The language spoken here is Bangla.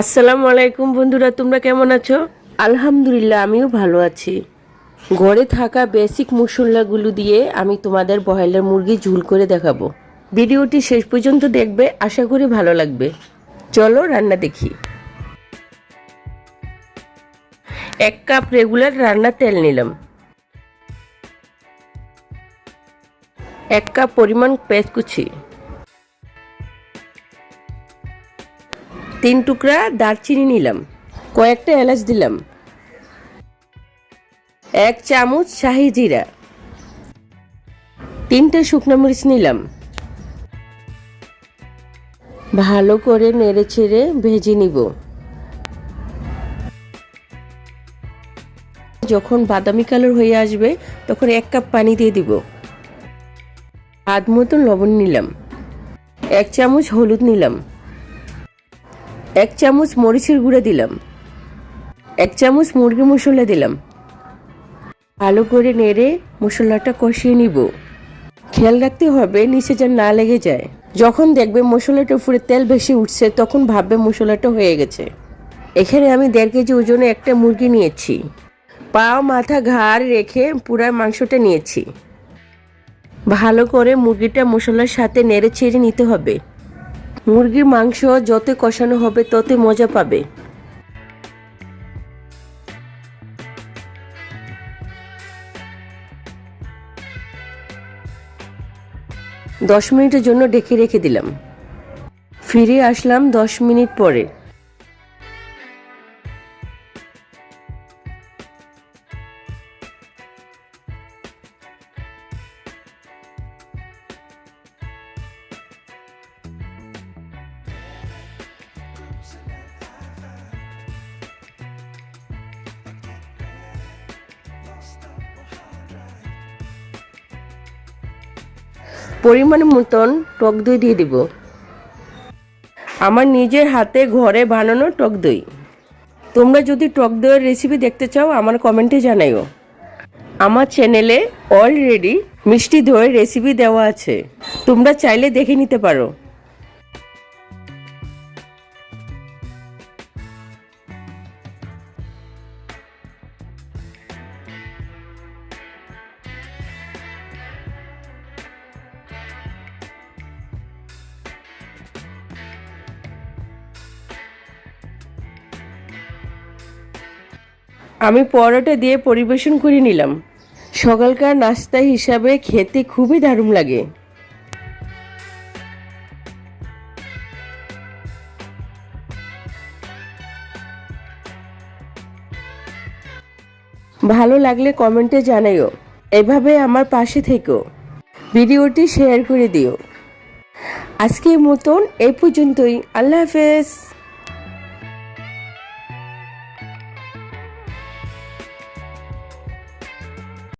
আসসালামু আলাইকুম বন্ধুরা, তোমরা কেমন আছো? আলহামদুলিল্লাহ, আমিও ভালো আছি। ঘরে থাকা বেসিক মশলাগুলো দিয়ে আমি তোমাদের বয়লার মুরগি ঝুল করে দেখাবো। ভিডিওটি শেষ পর্যন্ত দেখবে, আশা করি ভালো লাগবে। চলো রান্না দেখি। এক কাপ রেগুলার রান্না তেল নিলাম। এক কাপ পরিমাণ পেঁয়াজ কুচি। তিন টুকরা দারচিনি নিলাম। কয়েকটা এলাচ দিলাম। এক চামচ শাহি জিরা। তিনটে শুকনো মরিচ নিলাম। ভালো করে নেড়ে ছেড়ে ভেজে নিব। যখন বাদামি কালার হয়ে আসবে, তখন এক কাপ পানি দিয়ে দিব। আধ মতন লবণ নিলাম। এক চামচ হলুদ নিলাম। এক চামচ মরিচের গুঁড়া দিলাম। এক চামচ মুরগি মশলা দিলাম। ভালো করে নেড়ে মশলাটা কষিয়ে নিব। খেয়াল রাখতে হবে নিচে যেন না লেগে যায়। যখন দেখবে মশলাটা উপরে তেল বেশি উঠছে, তখন ভাববে মশলাটা হয়ে গেছে। এখানে আমি দেড় কেজি ওজনে একটা মুরগি নিয়েছি। পা, মাথা, ঘাড় রেখে পুরা মাংসটা নিয়েছি। ভালো করে মুরগিটা মশলার সাথে নেড়ে ছেড়ে নিতে হবে। মুরগির মাংস যত কষানো হবে তত মজা পাবে। দশ মিনিটের জন্য ডেকে রেখে দিলাম। ফিরে আসলাম দশ মিনিট পরে। পরিমাণ মতন টক দই দিয়ে দেব। আমার নিজের হাতে ঘরে বানানো টক দই। তোমরা যদি টক দইয়ের রেসিপি দেখতে চাও, আমার কমেন্টে জানাইও। আমার চ্যানেলে অলরেডি মিষ্টি দইয়ের রেসিপি দেওয়া আছে। তোমরা চাইলে দেখে নিতে পারো। আমি পরোটা দিয়ে পরিবেশন করে নিলাম। সকালকার নাস্তা হিসাবে খেতে খুবই দারুণ লাগে। ভালো লাগলে কমেন্টে জানাইও। এভাবে আমার পাশে থেকো। ভিডিওটি শেয়ার করে দিও। আজকের মতন এই পর্যন্তই। আল্লাহ হাফেজ।